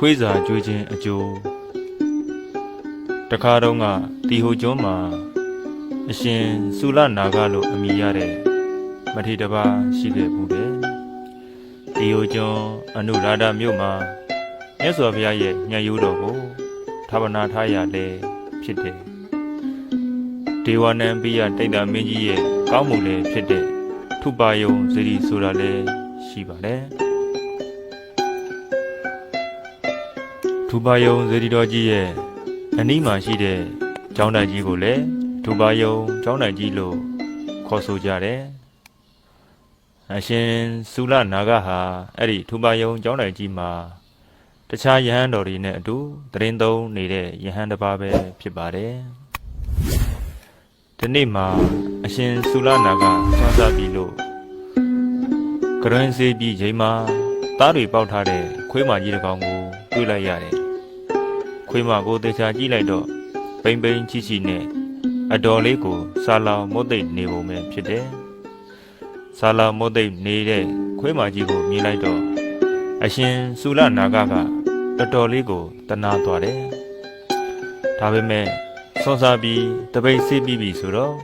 ခွေးစာကျွေးခြင်းအကျိုးတခါတော့ကတီဟိုကျွန်းမှာအရှင်ဆူလနာဂလို့အမည်ရတဲ့မထေရတစ်ပါးရှိခဲ့ဘူးတယ်တီဟိုကျွန်းအနုရာဓမြို့မှာမြတ်စွာဘုရားရဲ့ညရိုးတော်ကိုဌာပနာထားရလဲဖြစ်တယ်ဒေဝနံပိယတိတ်တာမင်းကြီးရဲ့ကောင်းမှုလည်းဖြစ်တဲ့ထုပါယုံဇရီဆိုတာလည်းရှိပါတယ် ထုပါယုံဇရီတော်ကြီးရဲ့အနီးမှာရှိတဲ့ကျောင်းတိုင်ကြီးကိုလည်းထုပါယုံကျောင်းတိုင်ကြီးလို့ခေါ်ဆိုကြတယ်အရှင်သုလနာဂဟာအဲ့ဒီထုပါယုံကျောင်းတိုင်ကြီးမှာတခြားယဟန်တော်တွေနဲ့အတူတရင်သုံးနေတဲ့ယဟန်တစ်ပါးပဲဖြစ်ပါတယ်ဒီနေ့မှာအရှင်သုလနာဂဆွမ်းစားပြီလို့ကရွန်စေးပြီးချိန်မှာသားတွေပေါက်ထားတဲ့ခွေးမကြီးတစ်ကောင်ကိုတွေ့လိုက်ရတယ် ခွေးမကိုတေချာကြည့်လိုက်တော့ပိမ့်ပိမ့်ချီချီနဲ့အတော်လေးကိုစာလောင်မုတ်သိမ့်နေပုံပဲဖြစ်တယ်စာလောင်မုတ်သိမ့်နေတဲ့ခွေးမကြီးကိုမြင်လိုက်တော့အရှင်သုလနာဂကတော်တော်လေးကိုတနာသွားတယ်ဒါပေမဲ့ဆွမ်းစားပြီးတပိတ်စီးပြီးပြီဆိုတော့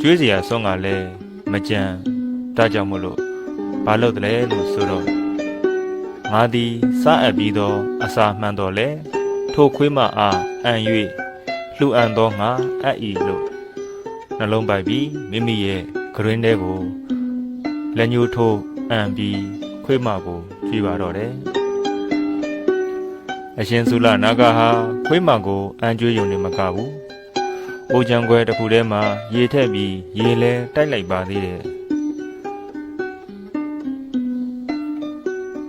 ကျွေးစရာဆွမ်းကလည်းမကြံဒါကြောင့်မလို့ဘာလို့တလဲလို့ဆိုတော့ငါသည်စားအပ်ပြီးသောအစာမှန်တော်လဲ ထိုခွေးမအားအံ့၍လှူအပ်သောငါအပ်ဤလို့နှလုံးပိုက်ပြီးမိမိရဲ့ဂရင်းတဲကိုလက်ညှိုးထိုးအံ့ပြီးခွေးမကိုကြည့်ပါတော့တယ်အရှင်သုလနာဂဟာခွေးမကိုအံ့ကျွေးယုံနေမကဘူး။အိုချံခွဲတစ်ခုထဲမှာရေထက်ပြီးရေလဲတိုက်လိုက်ပါသေးတယ်။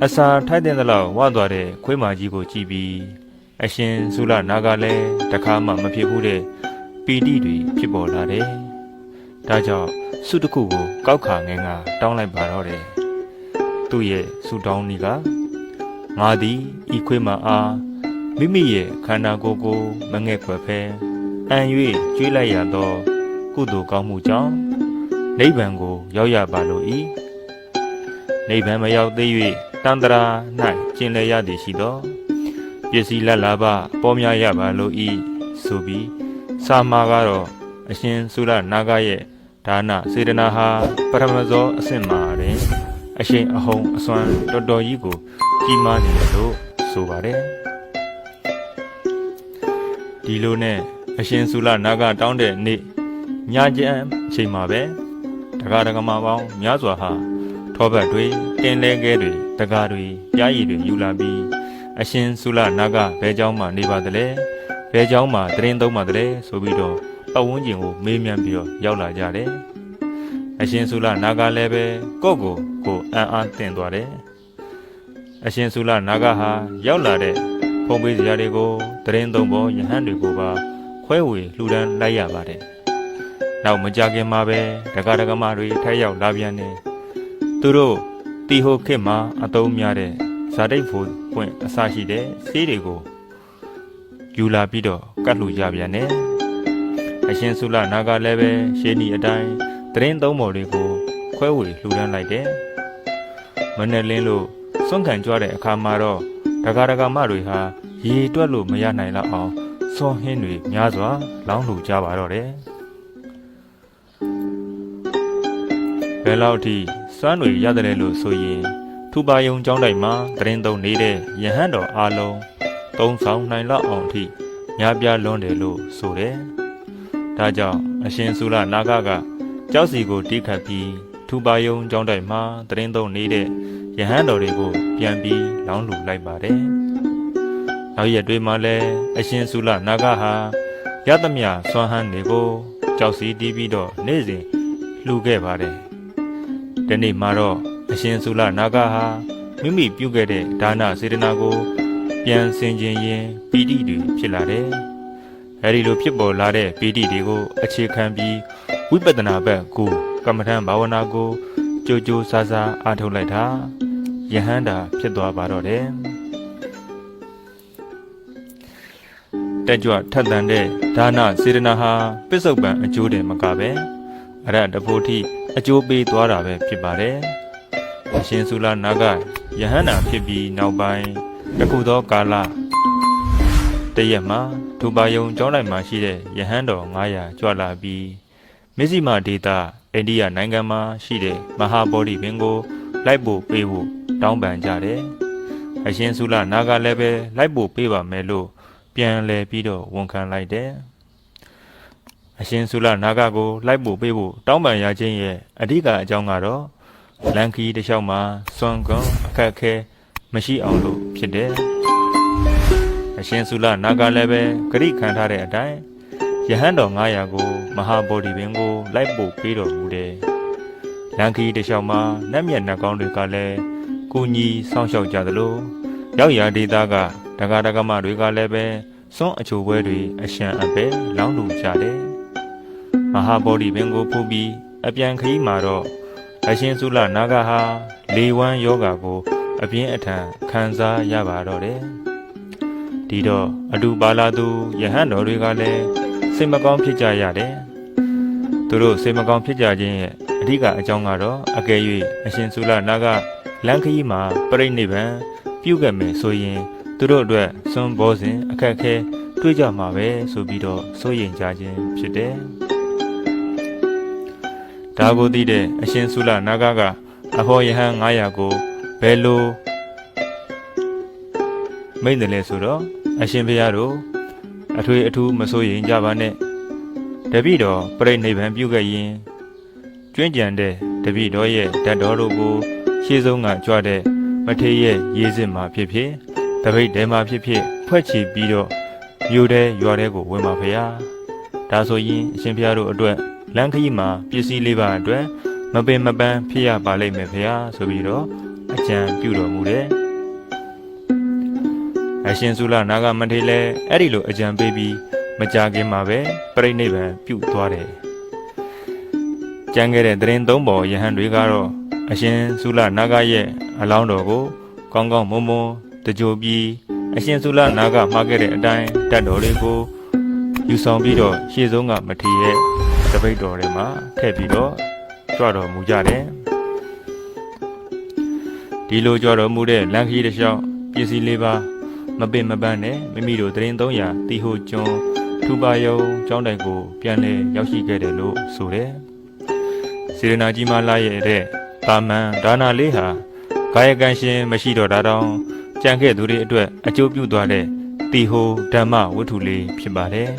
အစာထိုက်တဲ့လောက်ဝသွားတဲ့ခွေးမကြီးကိုကြည့်ပြီး အရှင်သုလနာဂလည်းတခါမှမဖြစ်ဘူးတဲ့ပီတိတွေဖြစ်ပေါ်လာတယ်။ဒါကြောင့်ဆုတစ်ခုကိုကောက်ခါငင်းကတောင်းလိုက်ပါတော့တယ်။သူ့ရဲ့ဆုတောင်းနည်းကငါသည်ဤခွေးမအားမိမိရဲ့ခန္ဓာကိုယ်ကိုမငဲ့ခွက်ဖဲအံ၍ကျွေးလိုက်ရသောကုသိုလ်ကောင်းမှုကြောင့်နိဗ္ဗာန်ကိုရောက်ရပါလို၏နိဗ္ဗာန်မရောက်သေး၍တန်တရာ၌ကျင်လည်ရသည်ရှိသော ပစ္စည်းလက်လာပပေါ်များရပါလို၏ဆိုပြီးစာမာကတော့အရှင်သုရနာဂရဲ့ဒါနစေတနာဟာပရမဇောအဆင့်မှာတွင်အရှင်အဟုန်အစွမ်းတော်တော်ကြီးကိုကြီးမားနေတယ်လို့ဆိုပါတယ်ဒီလိုနဲ့အရှင်သုလနာဂတောင်းတဲ့နေ့ညကျန်အချိန်မှာပဲတက္ကရာကမပေါင်းများစွာဟာထောပတ်တွေတင်လဲကဲတွေတကားတွေပြားရည်တွေယူလာပြီး အရှင်သုလနာဂဘဲเจ้าမှာနေပါသလဲဘဲเจ้าမှာတရင်သုံးပါသလဲဆိုပြီးတော့ပတ်ဝန်းကျင်ကိုမေးမြန်းပြီးတော့ရောက်လာကြတယ်အရှင်သုလနာဂလည်းပဲကိုယ့်ကိုယ်ကိုအံ့အားတင်သွားတယ်အရှင်သုလနာဂဟာရောက်လာတဲ့ဖုံးပေးစရာတွေကိုတရင်သုံးပေါ်ယဟန်တွေကိုပါခွဲဝေလှူဒန်းလိုက်ရပါတယ်နောက်မကြခင်မှာပဲဒကာဒကမတွေထိုက်ရောက်လာပြန်တယ်သူတို့တီဟိုခေတ်မှာအတုံးများတဲ့ ဇာတိတ်ဖို့ပွင့်အစရှိတဲ့ဆေးတွေကိုယူလာပြီးတော့ကတ်လူကြပြန်တယ်အရှင်ဆုလနာကလည်းပဲရှေးနီအတိုင်းတရင်သုံးပေါ်တွေကိုခွဲဝေလှူဒန်းလိုက်တယ်မနဲ့လင်းလို့စွန့်ခံကြွတဲ့အခါမှာတော့ဒကာဒကမတွေဟာရေတွက်လို့မရနိုင်တော့အောင်စွန်ဟင်းတွေများစွာ လောင်းလှူကြပါတော့တယ်ဘယ်လောက်ထိစွမ်းတွေရတယ်လို့ဆိုရင် ထူပါယုံကျောင်းတိုင်မှာတရင်သုံးနေတဲ့ယဟန်တော်အားလုံးသုံးဆောင်နိုင်လောက်အောင်ထိများပြားလွန်းတယ်လို့ဆိုတယ်။ဒါကြောင့်အရှင်သုလနာဂကကြောက်စီကိုတိခတ်ပြီးထူပါယုံကျောင်းတိုင်မှာတရင်သုံးနေတဲ့ယဟန်တော်တွေကိုပြန်ပြီးလောင်းလူလိုက်ပါတယ်။နောက်ရက်တွေမှာလည်းအရှင်သုလနာဂဟာရသမျှစွမ်းဟန်းတွေကိုကြောက်စီတီးပြီးတော့နေ့စဉ်လှူခဲ့ပါတယ်။ဒီနေ့မှာတော့အ ရှင်သုလနာဂဟာမိမိပြုခဲ့တဲ့ဒါနစေတနာကို ပြန်ဆင်ခြင်ရင်ပီတိတွေဖြစ်လာတယ်။အဲဒီလိုဖြစ်ပေါ်လာတဲ့ပီတိတွေကိုအခြေခံပြီးဝိပဿနာဘက်ကိုကမ္မထံဘာဝနာကိုကြိုးကြိုးစားစားအားထုတ်လိုက်တာယဟန္တာဖြစ်သွားပါတော့တယ်။တက်ကြွထက်သန်တဲ့ဒါနစေတနာဟာပစ္စုပန်အကျိုးတယ်မကပဲအရတဖို့ထိအကျိုးပေးသွားတာပဲဖြစ်ပါတယ်။ အရှင်သုလနာကယဟန္တာဖြစ်ပြီးနောက်ပိုင်းတခုသောကာလတရက်မှာဒူပါယုံကျောင်းတိုင်းမှာရှိတဲ့ယဟန်တော်900ကြွလာပြီးမစ္စည်းမဒေတာအိန္ဒိယနိုင်ငံမှာရှိတဲ့မဟာဗောဓိပင်ကို လိုက်ဖို့ပေးဖို့တောင်းပန်ကြတယ်။အရှင်စုလနာကလည်းပဲလိုက်ဖို့ပေးပါမယ်လို့ပြန်လဲပြီးတော့ဝန်ခံလိုက်တယ်။အရှင်စုလနာကကို လိုက်ဖို့ပေးဖို့တောင်းပန်ရခြင်းရဲ့အဓိကအကြောင်းကတော့ လန်ကီတစ်လျှောက်မှာစွန်ကွန်အခက်အခဲမရှိအောင်လို့ဖြစ်တယ်။အရှင်စုလနာကလည်းပဲဂရိခံထားတဲ့အတိုင်းယဟန်တော်900ကိုမဟာဗောဓိပင်ကိုလိုက်ဖို့ပေးတော်မူတယ်။လန်ခီတစ်လျှောက်မှာနတ်မြတ်နှကောင်းတွေကလည်းကုညီစောင့်ရှောက်ကြသလိုရောက်ရာဒေသကဒကာဒကမတွေကလည်းပဲစွန့်အချိုပွဲတွေအရှံအပဲလောင်းလူကြတယ်မဟာဗောဓိပင်ကိုဖူးပြီးအပြန်ခရီးမှာတော့ အရှင်စုလနာဂဟာလေဝမ်းယောဂါကို အပြင်းအထန်ခံစားရပါတော့တယ်ဒီတော့အတူပါလာသူယဟန်တော်တွေကလည်းစိတ်မကောင်းဖြစ်ကြရတယ်သူတို့စိတ်မကောင်းဖြစ်ကြခြင်းရဲ့အဓိကအကြောင်းကတော့အကယ်၍အရှင်စုလနာကလန်ခရီးမှာပြိဋိနိဗ္ဗာန်ပြုခဲ့မယ်ဆိုရင်သူတို့အတွက်စွန့်ဘောစဉ်အခက်အခဲတွေ့ကြမှာပဲဆိုပြီးတော့စိုးရိမ်ကြခြင်းဖြစ်တယ်။ ဒါကိုသိတဲ့အရှင်စုလနာဂကအဟောယဟန်900ကိုဘယ်လိုမိန့်တယ်လဲဆိုတော့အရှင်ဘုရားတို့အထွေအထူးမစိုးရိမ်ကြပါနဲ့တပိတော့ပြိဋိနိဗ္ဗာန်ပြုခဲ့ရင်ကျွင်းကြံတဲ့တပည့်တော်ရဲ့ဓာတ်တော်တို့ကိုရှေးဆုံးကကြွတဲ့မထေရရဲ့ရေးစစ်မှာဖြစ်ဖြစ်တပိတ်တဲမှာဖြစ်ဖြစ်ဖွဲ့ချီပြီးတော့မြို့တဲရွာတဲကိုဝင်ပါဖေဟာဒါဆိုရင်အရှင်ဘုရားတို့အတွက် လမ်းခရီးမှာပစ္စည်းလေးပါအတွက်မပင်မပန်းဖြစ်ရပါလိမ့်မယ်ဖေဟာဆိုပြီးတော့အကြံပြုတော်မူတယ်အရှင်စုလနာဂမထေရလည်းအဲ့ဒီလိုအကြံပေးပြီးမကြခင်မှာပဲပြိဋိနိဗ္ဗာန်ပြုသွားတယ်ကျန်ခဲ့တဲ့သတင်းသုံးပေါ်ယဟန်တွေကတော့အရှင်သုလနာဂရဲ့အလောင်းတော်ကိုကောင်းကောင်းမွန်မွန်တကြိုပြီးအရှင်သုလနာဂမှာခဲ့တဲ့အတိုင်းတတ်တော်တွေကိုယူဆောင်ပြီးတော့ရှေ့ဆုံးကမထေရဲ့ တပိတ်တော်တွေမှာထည့်ပြီးတော့ကြွတော်မူကြတယ်ဒီလိုကြွတော်မူတဲ့လမ်းခရီးတစ်လျှောက်ပစ္စည်းလေးပါမပင်မပန်းနဲ့မိမိတို့သတင်း300တီဟိုကျွန်းထူပါယုံကျောင်းတိုင်ကို ပြန်လည်ရောက်ရှိခဲ့တယ်လို့ဆိုတယ်စေရနာကြီးမလာရဲ့တဲ့တာမန်ဒါနာလေးဟာကာယကံရှင်မရှိတော့တာတောင်ကြံခဲ့သူတွေအတွက်အကျိုးပြုသွားတဲ့တီဟိုဓမ္မဝတ္ထုလေးဖြစ်ပါတယ်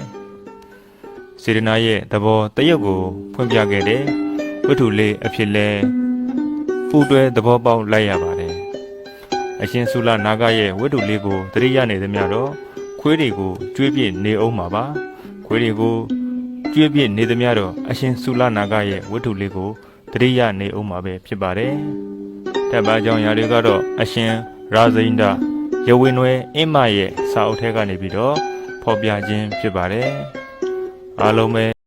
စေရနာရဲ့သဘောတရုပ်ကိုဖွင့်ပြခဲ့တဲ့ဝတ္ထုလေးအဖြစ်လဲပူတွဲသဘောပေါက်လိုက်ရပါတယ်အရှင်ဆုလနာဂရဲ့ဝတ္ထုလေးကိုသတိရနေသမျှတော့ခွေးတွေကိုကျွေးပြစ်နေအောင်ပါပါခွေးတွေကိုကျွေးပြစ်နေသမျှတော့အရှင်ဆုလနာဂရဲ့ဝတ္ထုလေးကိုတရိယနေအောင်မှာပဲဖြစ်ပါတယ်။တပ်ပါကြောင့်ຢာတွေကတော့အရှင်ရာဇိန္ဒရဝင်းဝဲအင်းမရဲ့စာအုပ်ထဲကနေပြီးတော့ဖော်ပြခြင်းဖြစ်ပါတယ်။ အားလုံးပဲ